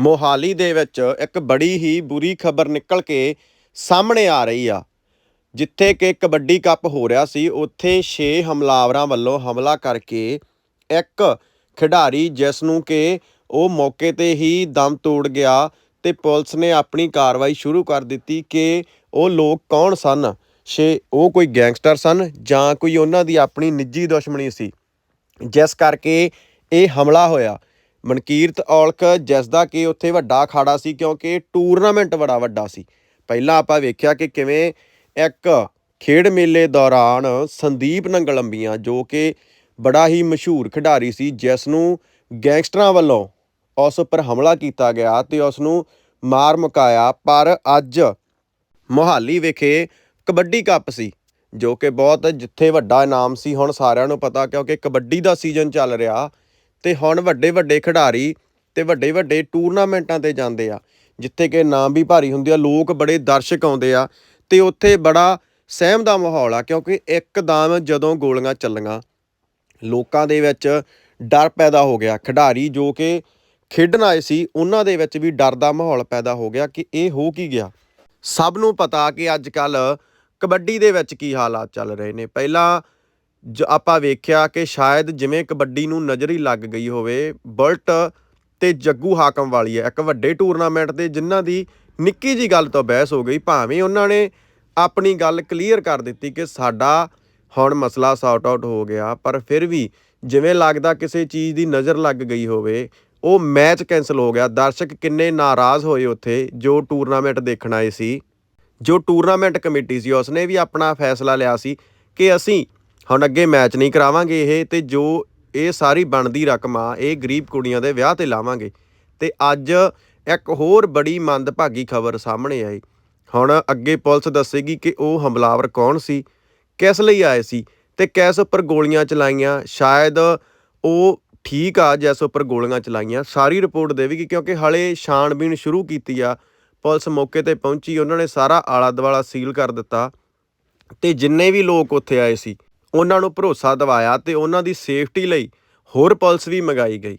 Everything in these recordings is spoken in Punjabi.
ਮੋਹਾਲੀ ਦੇ ਵਿੱਚ ਇੱਕ ਬੜੀ ਹੀ ਬੁਰੀ ਖਬਰ ਨਿਕਲ ਕੇ ਸਾਹਮਣੇ ਆ ਰਹੀ ਆ, ਜਿੱਥੇ ਕਿ ਕਬੱਡੀ ਕੱਪ ਹੋ ਰਿਹਾ ਸੀ, ਉੱਥੇ 6 ਹਮਲਾਵਰਾਂ ਵੱਲੋਂ ਹਮਲਾ ਕਰਕੇ ਇੱਕ ਖਿਡਾਰੀ, ਜਿਸ ਨੂੰ ਕਿ ਉਹ ਮੌਕੇ ਤੇ ਹੀ ਦਮ ਤੋੜ ਗਿਆ ਤੇ ਪੁਲਿਸ ਨੇ ਆਪਣੀ ਕਾਰਵਾਈ ਸ਼ੁਰੂ ਕਰ ਦਿੱਤੀ ਕਿ ਉਹ ਲੋਕ ਕੌਣ ਸਨ? ਛੇ, ਉਹ ਕੋਈ ਗੈਂਗਸਟਰ ਸਨ ਜਾਂ ਕੋਈ ਉਹਨਾਂ ਦੀ ਆਪਣੀ ਨਿੱਜੀ ਦੁਸ਼ਮਣੀ ਸੀ? ਜਿਸ ਕਰਕੇ ਇਹ ਹਮਲਾ ਹੋਇਆ। ਮਨਕੀਰਤ ਔਲਖ ਜਿਸ ਦਾ ਕਿ ਉੱਥੇ ਵੱਡਾ ਅਖਾੜਾ ਸੀ ਕਿਉਂਕਿ ਟੂਰਨਾਮੈਂਟ ਬੜਾ ਵੱਡਾ ਸੀ। ਪਹਿਲਾਂ ਆਪਾਂ ਵੇਖਿਆ ਕਿ ਕਿਵੇਂ ਇੱਕ ਖੇਡ ਮੇਲੇ ਦੌਰਾਨ ਸੰਦੀਪ ਨੰਗਲੰਬੀਆਂ ਜੋ ਕਿ ਬੜਾ ਹੀ ਮਸ਼ਹੂਰ ਖਿਡਾਰੀ ਸੀ ਜਿਸ ਨੂੰ ਗੈਂਗਸਟਰਾਂ ਵੱਲੋਂ ਉਸ ਉੱਪਰ ਹਮਲਾ ਕੀਤਾ ਗਿਆ ਤੇ ਉਸ ਨੂੰ ਮਾਰ ਮੁਕਾਇਆ। ਪਰ ਅੱਜ ਮੋਹਾਲੀ ਵਿਖੇ ਕਬੱਡੀ ਕੱਪ ਸੀ, ਜੋ ਕਿ ਬਹੁਤ ਜਿੱਥੇ ਵੱਡਾ ਇਨਾਮ ਸੀ। ਹੁਣ ਸਾਰਿਆਂ ਨੂੰ ਪਤਾ ਕਿਉਂਕਿ ਕਬੱਡੀ ਦਾ ਸੀਜ਼ਨ ਚੱਲ ਰਿਹਾ ਤੇ ਹੁਣ ਵੱਡੇ ਵੱਡੇ ਖਿਡਾਰੀ ਤੇ ਵੱਡੇ ਵੱਡੇ ਟੂਰਨਾਮੈਂਟਾਂ ਤੇ ਜਾਂਦੇ ਆ, ਜਿੱਥੇ ਕਿ ਨਾਮ ਵੀ ਭਾਰੀ ਹੁੰਦੇ ਆ, ਲੋਕ ਬੜੇ ਦਰਸ਼ਕ ਆਉਂਦੇ ਆ ਤੇ ਉੱਥੇ ਬੜਾ ਸਹਿਮ ਦਾ ਮਾਹੌਲ ਆ, ਕਿਉਂਕਿ ਇੱਕਦਮ ਜਦੋਂ ਗੋਲੀਆਂ ਚੱਲੀਆਂ, ਲੋਕਾਂ ਦੇ ਵਿੱਚ ਡਰ ਪੈਦਾ ਹੋ ਗਿਆ। ਖਿਡਾਰੀ ਜੋ ਕਿ ਖੇਡਣ ਆਏ ਸੀ, ਉਹਨਾਂ ਦੇ ਵਿੱਚ ਵੀ ਡਰ ਦਾ ਮਾਹੌਲ ਪੈਦਾ ਹੋ ਗਿਆ ਕਿ ਇਹ ਹੋ ਕੀ ਗਿਆ। ਸਭ ਨੂੰ ਪਤਾ ਕਿ ਅੱਜ ਕੱਲ ਕਬੱਡੀ ਦੇ ਵਿੱਚ ਕੀ ਹਾਲਾਤ ਚੱਲ ਰਹੇ ਨੇ। ਪਹਿਲਾਂ ਜ ਆਪਾਂ ਵੇਖਿਆ ਕਿ ਸ਼ਾਇਦ ਜਿਵੇਂ ਕਬੱਡੀ ਨੂੰ ਨਜ਼ਰ ਹੀ ਲੱਗ ਗਈ ਹੋਵੇ, ਬਲਟ ਤੇ ਜੱਗੂ ਹਾਕਮ ਵਾਲੀ ਹੈ, ਇੱਕ ਵੱਡੇ ਟੂਰਨਾਮੈਂਟ ਤੇ ਜਿਨ੍ਹਾਂ ਦੀ ਨਿੱਕੀ ਜੀ ਗੱਲ ਤੋਂ ਬਹਿਸ ਹੋ ਗਈ, ਭਾਵੇਂ ਉਹਨਾਂ ਨੇ ਆਪਣੀ ਗੱਲ ਕਲੀਅਰ ਕਰ ਦਿੱਤੀ ਕਿ ਸਾਡਾ ਹੁਣ ਮਸਲਾ ਸੌਟ ਆਊਟ ਹੋ ਗਿਆ, ਪਰ ਫਿਰ ਵੀ ਜਿਵੇਂ ਲੱਗਦਾ ਕਿਸੇ ਚੀਜ਼ ਦੀ ਨਜ਼ਰ ਲੱਗ ਗਈ ਹੋਵੇ, ਉਹ ਮੈਚ ਕੈਨਸਲ ਹੋ ਗਿਆ। ਦਰਸ਼ਕ ਕਿੰਨੇ ਨਾਰਾਜ਼ ਹੋਏ ਉੱਥੇ, ਜੋ ਟੂਰਨਾਮੈਂਟ ਦੇਖਣ ਆਏ ਸੀ, ਜੋ ਟੂਰਨਾਮੈਂਟ ਕਮੇਟੀ ਸੀ, ਉਸਨੇ ਵੀ ਆਪਣਾ ਫੈਸਲਾ ਲਿਆ ਸੀ ਕਿ ਅਸੀਂ ਹੁਣ ਅੱਗੇ ਮੈਚ ਨਹੀਂ ਕਰਾਵਾਂਗੇ ਇਹ ਤੇ ਜੋ ਇਹ ਸਾਰੀ ਬਣਦੀ ਰਕਮ ਆ, ਇਹ ਗਰੀਬ ਕੁੜੀਆਂ ਦੇ ਵਿਆਹ ਤੇ ਲਾਵਾਂਗੇ। ਤੇ ਅੱਜ ਇੱਕ ਹੋਰ ਬੜੀ ਮੰਦਭਾਗੀ ਖਬਰ ਸਾਹਮਣੇ ਆਈ। ਹੁਣ ਅੱਗੇ ਪੁਲਿਸ ਦੱਸੇਗੀ ਕਿ ਉਹ ਹਮਲਾਵਰ ਕੌਣ ਸੀ, ਕਿਸ ਲਈ ਆਏ ਸੀ ਤੇ ਕਿਸ ਉੱਪਰ ਗੋਲੀਆਂ ਚਲਾਈਆਂ। ਸ਼ਾਇਦ ਉਹ ਠੀਕ ਆ, ਜਿਸ ਉੱਪਰ ਗੋਲੀਆਂ ਚਲਾਈਆਂ। ਸਾਰੀ ਰਿਪੋਰਟ ਦੇਵੇਗੀ ਕਿਉਂਕਿ ਹਲੇ ਛਾਣਬੀਣ ਸ਼ੁਰੂ ਕੀਤੀ ਆ। ਪੁਲਿਸ ਮੌਕੇ ਤੇ ਪਹੁੰਚੀ, ਉਹਨਾਂ ਨੇ ਸਾਰਾ ਆਲਾ ਦੁਆਲਾ ਸੀਲ ਕਰ ਦਿੱਤਾ ਤੇ ਜਿੰਨੇ ਵੀ ਲੋਕ ਉੱਥੇ ਆਏ ਸੀ ਉਹਨਾਂ ਨੂੰ ਭਰੋਸਾ ਦਿਵਾਇਆ ਤੇ ਉਹਨਾਂ ਦੀ ਸੇਫਟੀ ਲਈ ਹੋਰ ਪੁਲਿਸ ਵੀ ਮੰਗਾਈ ਗਈ।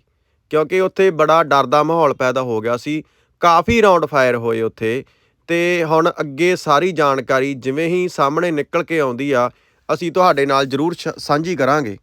ਕਿਉਂਕਿ ਉੱਥੇ ਬੜਾ ਡਰ ਦਾ ਮਾਹੌਲ ਪੈਦਾ ਹੋ ਗਿਆ ਸੀ। ਕਾਫੀ ਰਾਉਂਡ ਫਾਇਰ ਹੋਏ ਉੱਥੇ ਤੇ ਹੁਣ ਅੱਗੇ ਸਾਰੀ ਜਾਣਕਾਰੀ ਜਿਵੇਂ ਹੀ ਸਾਹਮਣੇ ਨਿਕਲ ਕੇ ਆਉਂਦੀ ਆ, ਅਸੀਂ ਤੁਹਾਡੇ ਨਾਲ ਜ਼ਰੂਰ ਸ਼- ਸਾਂਝੀ ਕਰਾਂਗੇ।